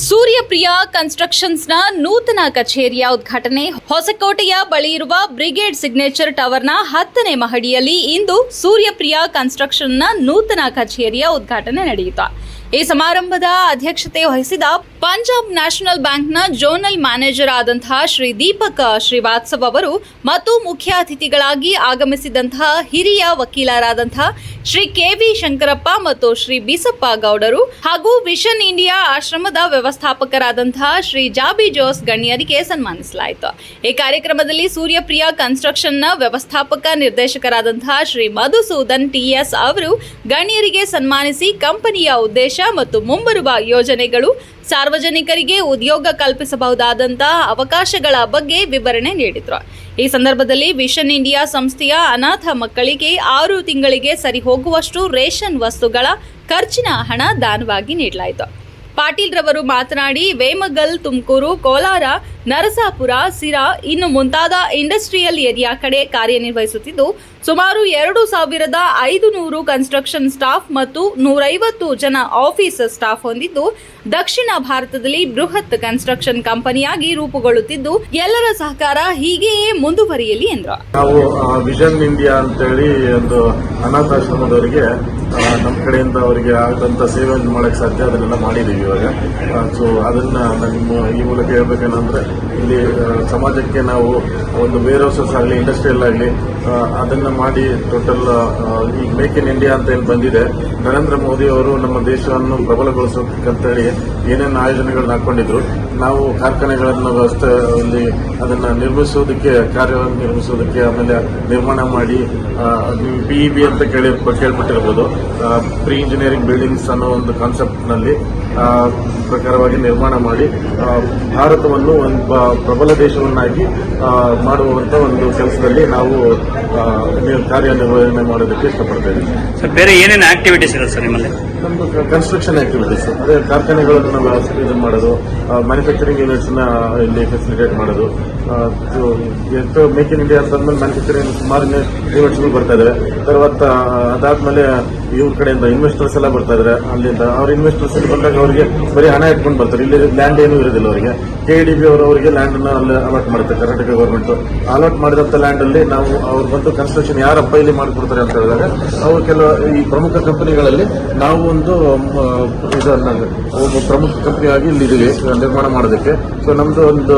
ಸೂರ್ಯಪ್ರಿಯ ಕನ್ಸ್ಟ್ರಕ್ಷನ್ಸ್ನ ನೂತನ ಕಚೇರಿಯ ಉದ್ಘಾಟನೆ ಹೊಸಕೋಟೆಯ ಬಳಿ ಇರುವ ಬ್ರಿಗೇಡ್ ಸಿಗ್ನೇಚರ್ ಟವರ್ನ ಹತ್ತನೇ ಮಹಡಿಯಲ್ಲಿ ಇಂದು ಸೂರ್ಯಪ್ರಿಯ ಕನ್ಸ್ಟ್ರಕ್ಷನ್ನ ನೂತನ ಕಚೇರಿಯ ಉದ್ಘಾಟನೆ ನಡೆಯಿತು. ಈ ಸಮಾರಂಭದ ಅಧ್ಯಕ್ಷತೆ ವಹಿಸಿದ ಪಂಜಾಬ್ ನ್ಯಾಷನಲ್ ಬ್ಯಾಂಕ್ನ ಜೋನಲ್ ಮ್ಯಾನೇಜರ್ ಆದಂತಹ ಶ್ರೀ ದೀಪಕ್ ಶ್ರೀವಾತ್ಸವ್ ಅವರು ಮತ್ತು ಮುಖ್ಯ ಅತಿಥಿಗಳಾಗಿ ಆಗಮಿಸಿದಂತಹ ಹಿರಿಯ ವಕೀಲರಾದಂತಹ ಶ್ರೀ ಕೆವಿ ಶಂಕರಪ್ಪ ಮತ್ತು ಶ್ರೀ ಬಿಸಪ್ಪ ಗೌಡರು ಹಾಗೂ ವಿಷನ್ ಇಂಡಿಯಾ ಆಶ್ರಮದ ವ್ಯವಸ್ಥಾಪಕರಾದಂತಹ ಶ್ರೀ ಜಾಬಿ ಜೋಸ್ ಗಣ್ಯರಿಗೆ ಸನ್ಮಾನಿಸಲಾಯಿತು. ಈ ಕಾರ್ಯಕ್ರಮದಲ್ಲಿ ಸೂರ್ಯಪ್ರಿಯ ಕನ್ಸ್ಟ್ರಕ್ಷನ್ನ ವ್ಯವಸ್ಥಾಪಕ ನಿರ್ದೇಶಕರಾದಂತಹ ಶ್ರೀ ಮಧುಸೂದನ್ ಟಿಎಸ್ ಅವರು ಗಣ್ಯರಿಗೆ ಸನ್ಮಾನಿಸಿ ಕಂಪನಿಯ ಉದ್ದೇಶ ಮತ್ತು ಮುಂಬರುವ ಯೋಜನೆಗಳು ಸಾರ್ವಜನಿಕರಿಗೆ ಉದ್ಯೋಗ ಕಲ್ಪಿಸಬಹುದಾದಂತಹ ಅವಕಾಶಗಳ ಬಗ್ಗೆ ವಿವರಣೆ ನೀಡಿದರು. ಈ ಸಂದರ್ಭದಲ್ಲಿ ವಿಷನ್ ಇಂಡಿಯಾ ಸಂಸ್ಥೆಯ ಅನಾಥ ಮಕ್ಕಳಿಗೆ ಆರು ತಿಂಗಳಿಗೆ ಸರಿ ಹೋಗುವಷ್ಟು ರೇಷನ್ ವಸ್ತುಗಳ ಖರ್ಚಿನ ಹಣ ದಾನವಾಗಿ ನೀಡಲಾಯಿತು. ಪಾಟೀಲ್ ರವರು ಮಾತನಾಡಿ ವೇಮಗಲ್ ತುಮಕೂರು ಕೋಲಾರ ನರಸಾಪುರ, ಸಿರಾ ಇನ್ನು ಮುಂತಾದ ಇಂಡಸ್ಟ್ರಿಯಲ್ ಏರಿಯಾ ಕಡೆ ಕಾರ್ಯನಿರ್ವಹಿಸುತ್ತಿದ್ದು, ಸುಮಾರು ಎರಡು ಸಾವಿರದ ಐದು ನೂರು ಕನ್ಸ್ಟ್ರಕ್ಷನ್ ಸ್ಟಾಫ್ ಮತ್ತು ನೂರೈವತ್ತು ಜನ ಆಫೀಸ್ ಸ್ಟಾಫ್ ಹೊಂದಿದ್ದು, ದಕ್ಷಿಣ ಭಾರತದಲ್ಲಿ ಬೃಹತ್ ಕನ್ಸ್ಟ್ರಕ್ಷನ್ ಕಂಪನಿಯಾಗಿ ರೂಪುಗೊಳ್ಳುತ್ತಿದ್ದು, ಎಲ್ಲರ ಸಹಕಾರ ಹೀಗೆಯೇ ಮುಂದುವರಿಯಲಿ ಎಂದರು. ನಾವು ವಿಷನ್ ಇಂಡಿಯಾ ಅಂತೇಳಿ ಒಂದು ಅನಾಥಾಶ್ರಮದವರಿಗೆ ನಮ್ಮ ಕಡೆಯಿಂದ ಅವರಿಗೆ ಆಗದಂತ ಸೇವೆಯನ್ನು ಮಾಡಕ್ಕೆ ಸಾಧ್ಯ ಅದನ್ನೆಲ್ಲ ಮಾಡಿದ್ದೀವಿ ಇವಾಗ. ಸೊ ಅದನ್ನ ನಾನು ಈ ಮೂಲಕ ಹೇಳ್ಬೇಕೇನಂದ್ರೆ ಇಲ್ಲಿ ಸಮಾಜಕ್ಕೆ ನಾವು ಒಂದು ವೇರ್ ಹೌಸಸ್ ಆಗಲಿ ಇಂಡಸ್ಟ್ರಿಯಲ್ ಆಗಲಿ ಅದನ್ನು ಮಾಡಿ ಟೋಟಲ್ ಈಗ ಮೇಕ್ ಇನ್ ಇಂಡಿಯಾ ಅಂತ ಏನು ಬಂದಿದೆ, ನರೇಂದ್ರ ಮೋದಿ ಅವರು ನಮ್ಮ ದೇಶವನ್ನು ಪ್ರಬಲಗೊಳಿಸೋಕ್ಕಂತೇಳಿ ಏನೇನು ಆಯೋಜನೆಗಳನ್ನ ಹಾಕೊಂಡಿದ್ರು, ನಾವು ಕಾರ್ಖಾನೆಗಳನ್ನು ವ್ಯವಸ್ಥೆ ಇಲ್ಲಿ ಅದನ್ನು ನಿರ್ಮಿಸೋದಕ್ಕೆ ಕಾರ್ಯವನ್ನು ನಿರ್ಮಿಸೋದಕ್ಕೆ ಆಮೇಲೆ ನಿರ್ಮಾಣ ಮಾಡಿ ಬಿ ಬಿ ಅಂತ ಕೇಳಿ ಕೇಳ್ಬಿಟ್ಟಿರ್ಬೋದು ಪ್ರೀ ಇಂಜಿನಿಯರಿಂಗ್ ಬಿಲ್ಡಿಂಗ್ಸ್ ಅನ್ನೋ ಒಂದು ಕಾನ್ಸೆಪ್ಟ್ನಲ್ಲಿ ಪ್ರಕಾರವಾಗಿ ನಿರ್ಮಾಣ ಮಾಡಿ ಭಾರತವನ್ನು ಒಂದು ಪ್ರಬಲ ದೇಶವನ್ನಾಗಿ ಮಾಡುವಂಥ ಮಾಡುವಂತ ಒಂದು ಕೆಲಸದಲ್ಲಿ ನಾವು ಕಾರ್ಯನಿರ್ವಹಣೆ ಮಾಡೋದಕ್ಕೆ ಇಷ್ಟಪಡ್ತೇವೆ ಸರ್ ಬೇರೆ ಏನೇನು ಆಕ್ಟಿವಿಟೀಸ್ ಇದೆ ಸರ್ ನಿಮ್ಮಲ್ಲಿ? ನಮ್ದು ಕನ್ಸ್ಟ್ರಕ್ಷನ್ ಆಕ್ಟಿವಿಟೀಸ್ ಅದೇ ಕಾರ್ಖಾನೆಗಳನ್ನು ನಾವು ಮಾಡೋದು ಮ್ಯಾನುಫ್ಯಾಕ್ಚರಿಂಗ್ ಯೂನಿಟ್ಸ್ನ ಇಲ್ಲಿ ಫೆಸಿಲಿಟೇಟ್ ಮಾಡೋದು ಎಷ್ಟು ಮೇಕ್ ಇನ್ ಇಂಡಿಯಾ ಅಂತಂದ್ಮೇಲೆ ಮ್ಯಾನುಫ್ಯಾಕ್ಚರಿಂಗ್ ಸುಮಾರು ಯೂನಿಟ್ಸ್ಗಳು ಬರ್ತಾ ಇದಾವೆ తర్వాత ಅದಾದ್ಮೇಲೆ ಇವ್ರ ಕಡೆಯಿಂದ ಇನ್ವೆಸ್ಟರ್ಸ್ ಎಲ್ಲ ಬರ್ತಾ ಇದಾರೆ ಅಲ್ಲಿಂದ ಅವ್ರ ಇನ್ವೆಸ್ಟರ್ಸ್ ಇಲ್ಲಿ ಬಂದಾಗ ಅವರಿಗೆ ಬರೀ ಹಣ ಇಟ್ಕೊಂಡು ಬರ್ತಾರೆ ಇಲ್ಲಿ ಲ್ಯಾಂಡ್ ಏನೂ ಇರೋದಿಲ್ಲ ಅವರಿಗೆ ಕೆ ಡಿ ಬಿ ಅವರು ಅವರಿಗೆ ಲ್ಯಾಂಡ್ ಅನ್ನ ಅಲ್ಲಿ ಅಲಾಟ್ ಮಾಡುತ್ತೆ ಕರ್ನಾಟಕ ಗವರ್ಮೆಂಟ್ ಅಲಾಟ್ ಮಾಡಿದಂತ ಲ್ಯಾಂಡ್ ಅಲ್ಲಿ ನಾವು ಅವ್ರು ಬಂದು ಕನ್ಸ್ಟ್ರಕ್ಷನ್ ಯಾರಪ್ಪ ಇಲ್ಲಿ ಮಾಡಿಕೊಡ್ತಾರೆ ಅಂತ ಹೇಳಿದಾಗ ಅವರು ಕೆಲವು ಈ ಪ್ರಮುಖ ಕಂಪನಿಗಳಲ್ಲಿ ನಾವು ಒಂದು ಮ, ಇದನ್ನ ಒಬ್ಬ ಪ್ರಮುಖ ಕಂಪನಿಯಾಗಿ ಇಲ್ಲಿ ಇದೀವಿ ನಿರ್ಮಾಣ ಮಾಡೋದಕ್ಕೆ ಸೊ ನಮ್ದು ಒಂದು